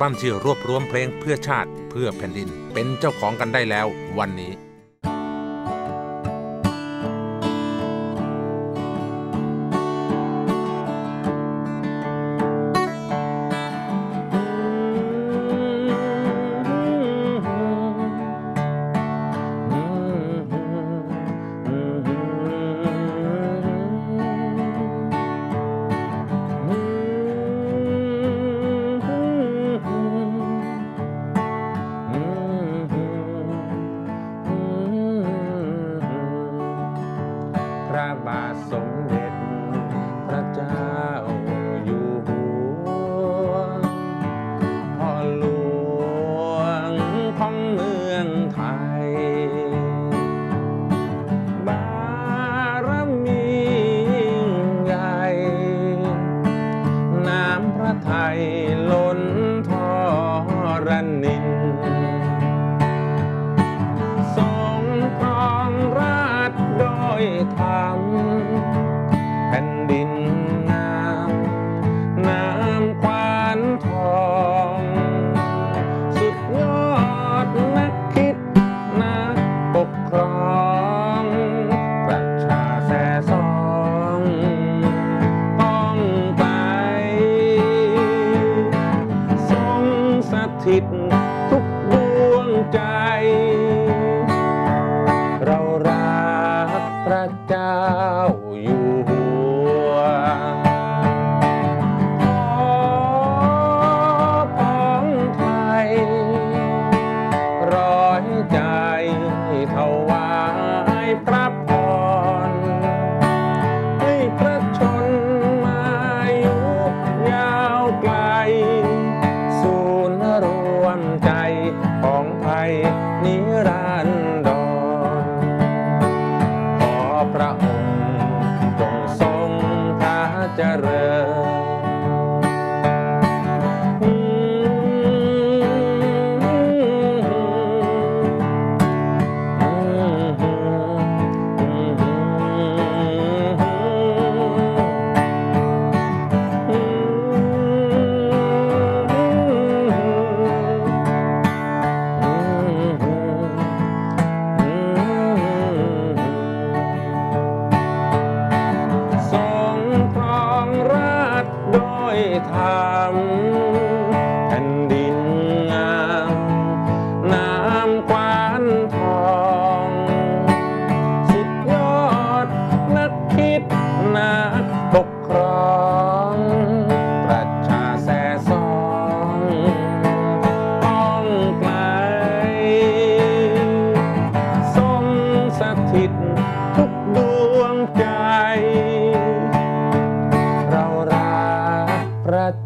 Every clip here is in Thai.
บั้มที่รวบรวมเพลงเพื่อชาติเพื่อแผ่นดิน เป็นเจ้าของกันได้แล้ววันนี้ ระบาทสมเด็จ พระเจ้าอยู่หัวพ่อหลวงของเมืองไทย บารมีใหญ่ น้ำพระไทยล้นทอรนิน Planeten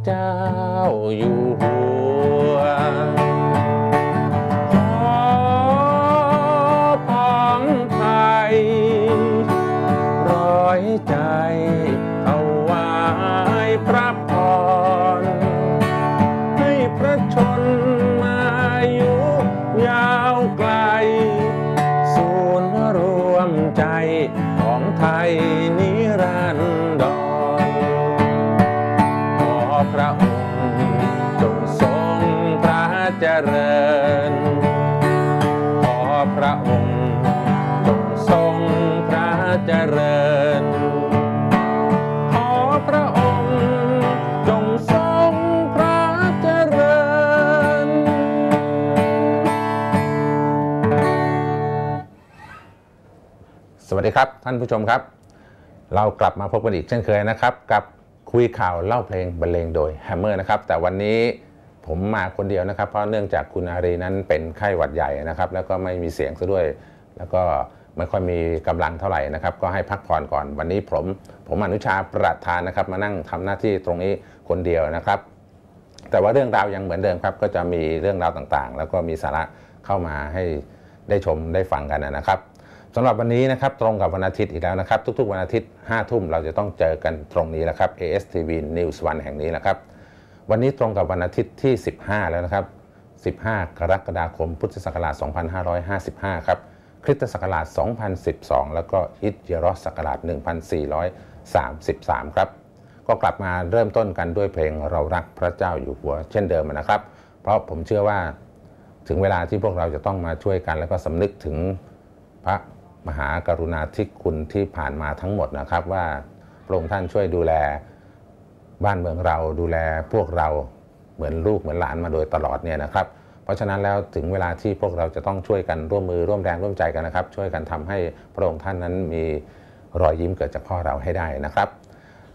เจ้าอยู่หัวขอพังไทยร้อยใจเอาไว้พระพร ให้พระชนมายุยาวไกล ศูนย์รวมใจของไทย สวัสดีครับ ท่านผู้ชมครับ เรากลับมาพบกันอีกเช่นเคยนะครับ กับคุยข่าวเล่าเพลงบรรเลงโดยแฮมเมอร์นะครับ แต่วันนี้ผมมาคนเดียวนะครับ เพราะเนื่องจากคุณอารีนั้นเป็นไข้หวัดใหญ่นะครับ แล้วก็ไม่มีเสียงซะด้วย แล้วก็ไม่ค่อยมีกำลังเท่าไหร่นะครับ ก็ให้พักผ่อนก่อนวันนี้ผมผมอนุชาประธานนะครับ มานั่งทำหน้าที่ตรงนี้คนเดียวนะครับ แต่ว่าเรื่องราวยังเหมือนเดิมครับ ก็จะมีเรื่องราวต่างๆ แล้วก็มีสาระเข้ามาให้ได้ชมได้ฟังกันนะครับ สำหรับวันนี้นะครับตรงกับวันอาทิตย์อีกแล้วนะครับ ทุกๆ วันอาทิตย์5ทุ่มเราจะต้องเจอกันตรงนี้แล้วครับ ASTV News วันแห่งนี้นะครับ วันนี้ตรงกับวันอาทิตย์ที่ 15 แล้วนะครับ 15 กรกฎาคม พุทธศักราช 2555 ครับคริสตศักราช 2012 แล้วก็ฮิจยรอศักราช 1433 ครับ ก็กลับมาเริ่มต้นกันด้วยเพลงเรารักพระเจ้าอยู่หัวเช่นเดิมนะครับ เพราะผมเชื่อว่าถึงเวลาที่พวกเราจะต้องมาช่วยกัน แล้วก็สำนึกถึงพระ มหากรุณาธิคุณที่ผ่านมาทั้งหมดนะครับ ว่าพระองค์ท่านช่วยดูแลบ้านเมืองเราดูแลพวกเราเหมือนลูกเหมือนหลานมาโดยตลอดเนี่ยนะครับ เพราะฉะนั้นแล้วถึงเวลาที่พวกเราจะต้องช่วยกันร่วมมือร่วมแรงร่วมใจกันนะครับ ช่วยกันทำให้พระองค์ท่านนั้นมีรอยยิ้มเกิดจากพ่อเราให้ได้นะครับ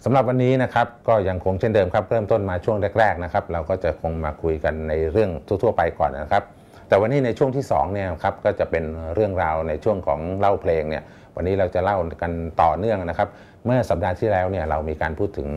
สำหรับวันนี้นะครับก็ยังคงเช่นเดิมครับ เริ่มต้นมาช่วงแรก ๆนะครับ เราก็จะคงมาคุยกันในเรื่องทั่ว ๆ ไปก่อนนะครับ แต่วันนี้ในช่วงที่2เนี่ยครับก็จะเป็นเรื่องราวในช่วงของเล่าเพลงเนี่ยวันนี้เราจะเล่ากันต่อเนื่องนะครับ เมื่อสัปดาห์ที่แล้วเนี่ยเรามีการพูดถึง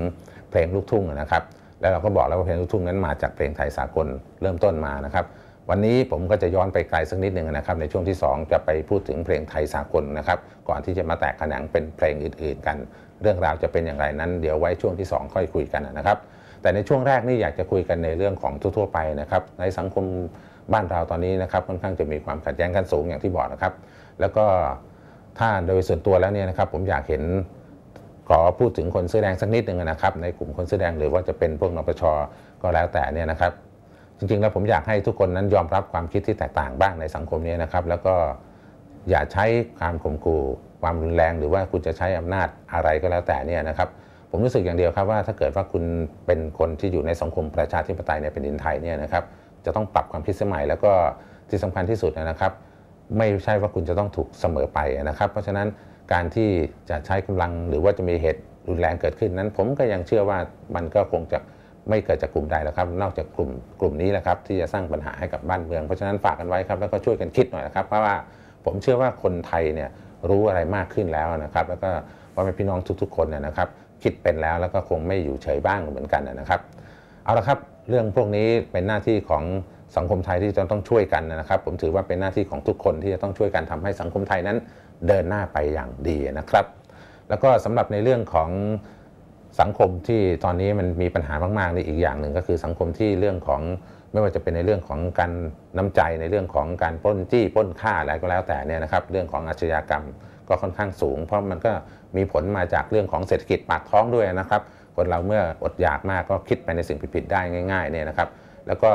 เพลงลูกทุ่งนะครับ แล้วเราก็บอกแล้วว่าเพลงลูกทุ่งนั้นมาจากเพลงไทยสากลเริ่มต้นมานะครับ วันนี้ผมก็จะย้อนไปไกลสักนิดหนึ่งนะครับ ในช่วงที่ 2 จะไปพูดถึงเพลงไทยสากลนะครับ ก่อนที่จะมาแตกแขนงเป็นเพลงอื่น ๆ กัน เรื่องราวจะเป็นอย่างไรนั้น เดี๋ยวไว้ช่วงที่ 2 ค่อยคุยกันนะครับ แต่ในช่วงแรกนี่อยากจะคุยกันในเรื่องของทั่ว ๆ ไปนะครับ ในสังคม บ้านเราตอนนี้นะครับค่อนข้างจะมีความขัดแย้งกันสูงอย่างที่บอกนะครับ แล้วก็ถ้าโดยส่วนตัวแล้วเนี่ยนะครับผมอยากเห็นขอพูดถึงคนเสื้อแดงสักนิดหนึ่งนะครับในกลุ่มคนเสื้อแดงหรือว่าจะเป็นพวกนปชก็แล้วแต่เนี่ยนะครับจริงๆแล้วผมอยากให้ทุกคนนั้นยอมรับความคิดที่แตกต่างบ้างในสังคมนี้นะครับแล้วก็อย่าใช้การข่มขู่ความรุนแรง หรือว่าคุณจะใช้อำนาจอะไรก็แล้วแต่เนี่ยนะครับผมรู้สึกอย่างเดียวครับว่าถ้าเกิดว่าคุณเป็นคนที่อยู่ในสังคมประชาธิปไตยในแผ่นดินไทยเนี่ยนะครับ จะต้องปรับความคิดสมัย แล้วก็ที่สำคัญที่สุดนะครับ ไม่ใช่ว่าคุณจะต้องถูกเสมอไปนะครับ เพราะฉะนั้นการที่จะใช้กำลังหรือว่าจะมีเหตุรุนแรงเกิดขึ้นนั้น ผมก็ยังเชื่อว่ามันก็คงจะไม่เกิดจากกลุ่มใดแล้วครับ นอกจากกลุ่มกลุ่มนี้แหละครับที่จะสร้างปัญหาให้กับบ้านเมือง เพราะฉะนั้นฝากกันไว้ครับแล้วก็ช่วยกันคิดหน่อยนะครับ เพราะว่าผมเชื่อว่าคนไทยเนี่ยรู้อะไรมากขึ้นแล้วนะครับ แล้วก็ว่าเป็นพี่น้องทุกๆ คนเนี่ยนะครับ คิดเป็นแล้วแล้วก็คงไม่อยู่เฉยบ้างเหมือนกันนะครับ เอาละครับ เรื่องพวกนี้เป็นหน้าที่ของสังคมไทยที่จะต้องช่วยกันนะครับ ผมถือว่าเป็นหน้าที่ของทุกคนที่จะต้องช่วยกันทำให้สังคมไทยนั้นเดินหน้าไปอย่างดีนะครับ แล้วก็สำหรับในเรื่องของสังคมที่ตอนนี้มันมีปัญหามากๆนี่อีกอย่างหนึ่งก็คือสังคมที่เรื่องของไม่ว่าจะเป็นในเรื่องของการน้ำใจในเรื่องของการปล้นจี้ปล้นฆ่าอะไรก็แล้วแต่เนี่ยนะครับ เรื่องของอาชญากรรมก็ค่อนข้างสูง เพราะมันก็มีผลมาจากเรื่องของเศรษฐกิจปากท้องด้วยนะครับ คนเราเมื่ออดอยากมากก็คิดไปในสิ่งผิดๆได้ง่ายๆเนี่ยนะครับ แล้วก็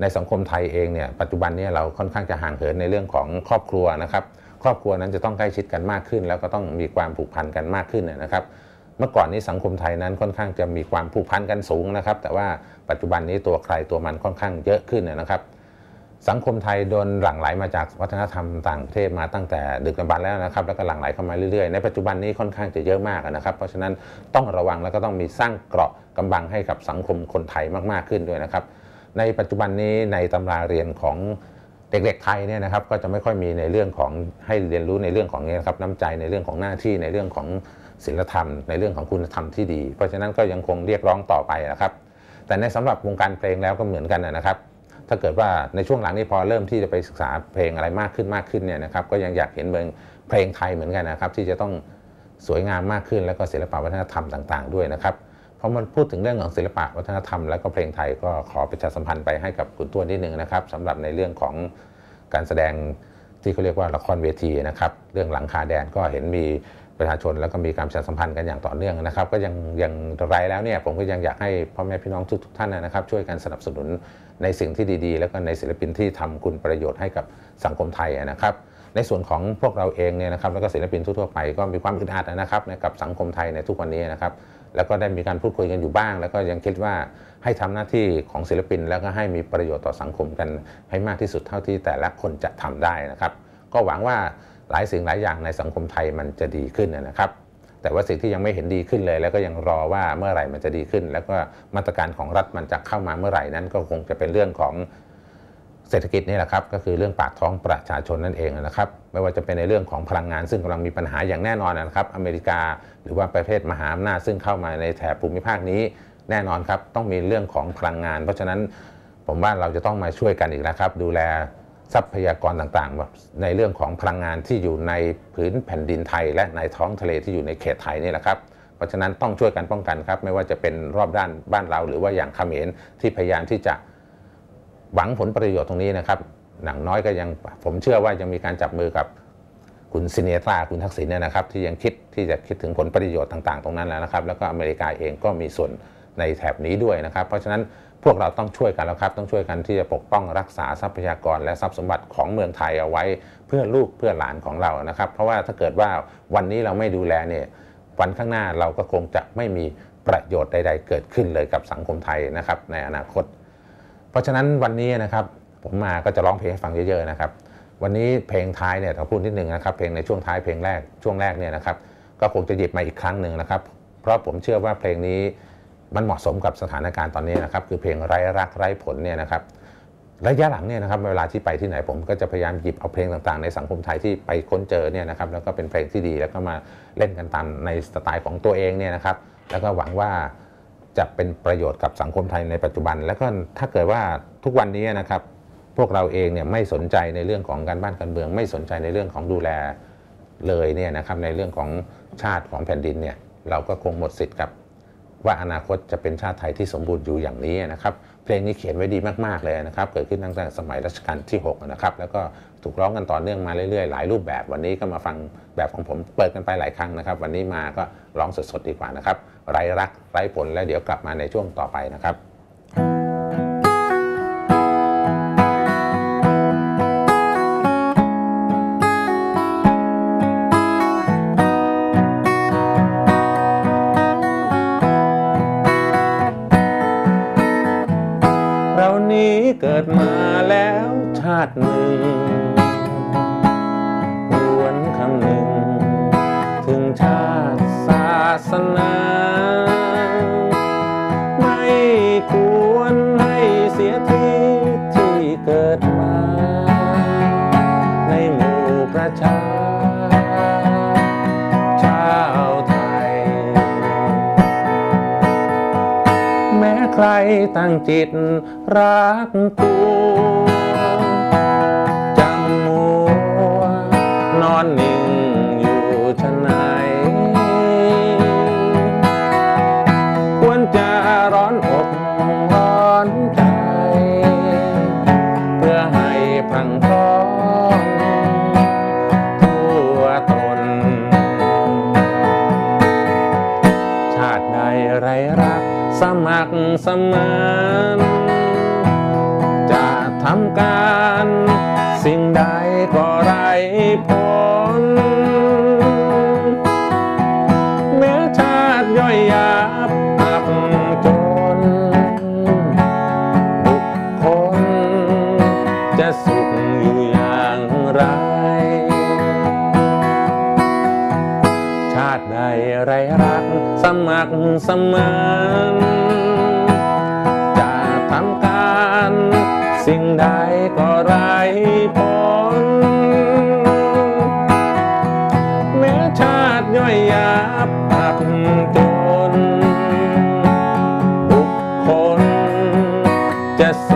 ในสังคมไทยเองเนี่ยปัจจุบันนี้เราค่อนข้างจะห่างเหินในเรื่องของครอบครัวนะครับ ครอบครัวนั้นจะต้องใกล้ชิดกันมากขึ้น แล้วก็ต้องมีความผูกพันกันมากขึ้นนะครับ เมื่อก่อนนี้สังคมไทยนั้นค่อนข้างจะมีความผูกพันกันสูงนะครับ แต่ว่าปัจจุบันนี้ตัวใครตัวมันค่อนข้างเยอะขึ้นนะครับ สังคมไทยโดนหลั่งไหลมาจากวัฒนธรรมต่างประเทศมาตั้งแต่ดึกดำบรรพ์แล้วนะครับแล้วก็หลั่งไหลเข้ามาเรื่อยๆในปัจจุบันนี้ค่อนข้างจะเยอะมากนะครับ เพราะฉะนั้นต้องระวังแล้วก็ต้องมีสร้างเกราะกำบังให้กับสังคมคนไทยมากๆขึ้นด้วยนะครับ ในปัจจุบันนี้ในตำราเรียนของเด็กๆไทยเนี่ยนะครับก็จะไม่ค่อยมีในเรื่องของให้เรียนรู้ในเรื่องของนี้นะครับน้ำใจในเรื่องของหน้าที่ในเรื่องของศีลธรรม ในเรื่องของคุณธรรมที่ดี เพราะฉะนั้นก็ยังคงเรียกร้องต่อไปนะครับ แต่ในสำหรับวงการเพลงแล้วก็เหมือนกันนะครับ ถ้าเกิดว่าในช่วงหลังนี้พอเริ่มที่จะไปศึกษาเพลงอะไรมากขึ้นมากขึ้นเนี่ยนะครับก็ยังอยากเห็นเพลงไทยเหมือนกันนะครับที่จะต้องสวยงามมากขึ้นแล้วก็ศิลปวัฒนธรรมต่าง ๆ ด้วยนะครับพอมันพูดถึงเรื่องของศิลปะวัฒนธรรมแล้วก็เพลงไทยก็ขอประชาสัมพันธ์ไปให้กับคุณตัวนิดนึงนะครับสำหรับในเรื่องของการแสดงที่เขาเรียกว่าละครเวทีนะครับเรื่องหลังคาแดนก็เห็นมี ประชาชนแล้วก็มีการประชาสัมพันธ์กันอย่างต่อเนื่องนะครับ ก็ยังยังไรแล้วเนี่ยผมก็ยังอยากให้พ่อแม่พี่น้องทุกทท่านนะครับ ช่วยกันสนับสนุนในสิ่งที่ดีๆ แล้วก็ในศิลปินที่ทำคุณประโยชน์ให้กับสังคมไทยนะครับ ในส่วนของพวกเราเองเนี่ยนะครับแล้วก็ศิลปินทั่วๆไปก็มีความอึดอัดนะครับกับสังคมไทยในทุกวันนี้นะครับแล้วก็ได้มีการพูดคุยกันอยู่บ้าง แล้วก็ยังคิดว่าให้ทำหน้าที่ของศิลปิน แล้วก็ให้มีประโยชน์ต่อสังคมกันให้มากที่สุดเท่าที่แต่ละคนจะทำได้นะครับ ก็หวังว่า หลายสิ่งหลายอย่างในสังคมไทยมันจะดีขึ้นนะครับ แต่ว่าสิ่งที่ยังไม่เห็นดีขึ้นเลย แล้วก็ยังรอว่าเมื่อไหร่มันจะดีขึ้น แล้วก็มาตรการของรัฐมันจะเข้ามาเมื่อไหร่นั้นก็คงจะเป็นเรื่องของเศรษฐกิจนี่แหละครับก็คือเรื่องปากท้องประชาชนนั่นเองนะครับไม่ว่าจะเป็นในเรื่องของพลังงานซึ่งกำลังมีปัญหาอย่างแน่นอนนะครับอเมริกาหรือว่าประเทศมหาอำนาจซึ่งเข้ามาในแถบภูมิภาคนี้ แน่นอนครับต้องมีเรื่องของพลังงาน เพราะฉะนั้นผมว่าเราจะต้องมาช่วยกันอีกแล้วครับ ดูแล ทรัพยากรต่างๆ ในเรื่องของพลังงานที่อยู่ในพื้นแผ่นดินไทย และในท้องทะเลที่อยู่ในเขตไทยนี่แหละครับเพราะฉะนั้นต้องช่วยกันป้องกันครับ ไม่ว่าจะเป็นรอบด้านบ้านเรา หรือว่าอย่างเขมรที่พยายามที่จะหวังผลประโยชน์ตรงนี้นะครับหนังน้อยก็ยังผมเชื่อว่ายังมีการจับมือกับคุณซินเนตราคุณทักษิณเนี่ยนะครับ ที่ยังคิดที่จะคิดถึงผลประโยชน์ต่าง ๆ ตรงนั้นแล้วนะครับ แล้วก็อเมริกาเองก็มีส่วนในแถบนี้ด้วยนะครับ เพราะฉะนั้น พวกเราต้องช่วยกันแล้วครับ ต้องช่วยกันที่จะปกป้องรักษาทรัพยากรและทรัพย์สมบัติของเมืองไทยเอาไว้ เพื่อลูกเพื่อหลานของเรานะครับ เพราะว่าถ้าเกิดว่าวันนี้เราไม่ดูแลเนี่ยวันข้างหน้าเราก็คงจะไม่มีประโยชน์ใด ๆ เกิดขึ้นเลยกับสังคมไทยนะครับในอนาคต เพราะฉะนั้นวันนี้นะครับผมมาก็จะร้องเพลงให้ฟังเยอะๆนะครับวันนี้เพลงท้ายเนี่ยเราพูดนิดนึงนะครับเพลงในช่วงท้ายเพลงแรกช่วงแรกเนี่ยนะครับก็คงจะหยิบมาอีกครั้งหนึ่งนะครับ เพราะผมเชื่อว่าเพลงนี้ มันเหมาะสมกับสถานการณ์ตอนนี้นะครับคือเพลงไร้รักไร้ผลเนี่ยนะครับระยะหลังเนี่ยนะครับเวลาที่ไปที่ไหนผมก็จะพยายามหยิบเอาเพลงต่างๆ ในสังคมไทยที่ไปค้นเจอเนี่ยนะครับแล้วก็เป็นเพลงที่ดีแล้วก็มาเล่นกันตามในสไตล์ของตัวเองเนี่ยนะครับแล้วก็หวังว่าจะเป็นประโยชน์กับสังคมไทยในปัจจุบัน แล้วก็ถ้าเกิดว่าทุกวันนี้นะครับพวกเราเองเนี่ยไม่สนใจในเรื่องของการบ้านการเมือง ไม่สนใจในเรื่องของดูแลเลยเนี่ยนะครับในเรื่องของชาติของแผ่นดินเนี่ยเราก็คงหมดสิทธิ์กับ ว่าอนาคตจะเป็นชาติไทยที่สมบูรณ์อยู่อย่างนี้นะครับ เพลงนี้เขียนไว้ดีมากๆเลยนะครับ เกิดขึ้นตั้งแต่สมัยรัชกาลที่6นะครับ แล้วก็ถูกร้องกันต่อเนื่องมาเรื่อยๆ หลายรูปแบบ วันนี้ก็มาฟังแบบของผมเปิดกันไปหลายครั้งนะครับ วันนี้มาก็ร้องสดๆดีกว่านะครับ ไร้รักไร้ผล แล้วเดี๋ยวกลับมาในช่วงต่อไปนะครับ เรานี้เกิดมาแล้วชาติหนึ่งควรคำหนึ่ง ถึงชาติศาสนา ใครตั้งจิตรักตัวจำมัวนอนนิ่ง สมัครสมานจะทำการสิ่งใดก็ไรผล แม้ชาติย่อยยับอับจน บุคคลจะสุขอยู่อย่างไร ชาติใดไรรักส มัครสมานจะทำการสิ่งใดก็ไรผลแม้ชาติย่อยยับตับจนบุคคลจะส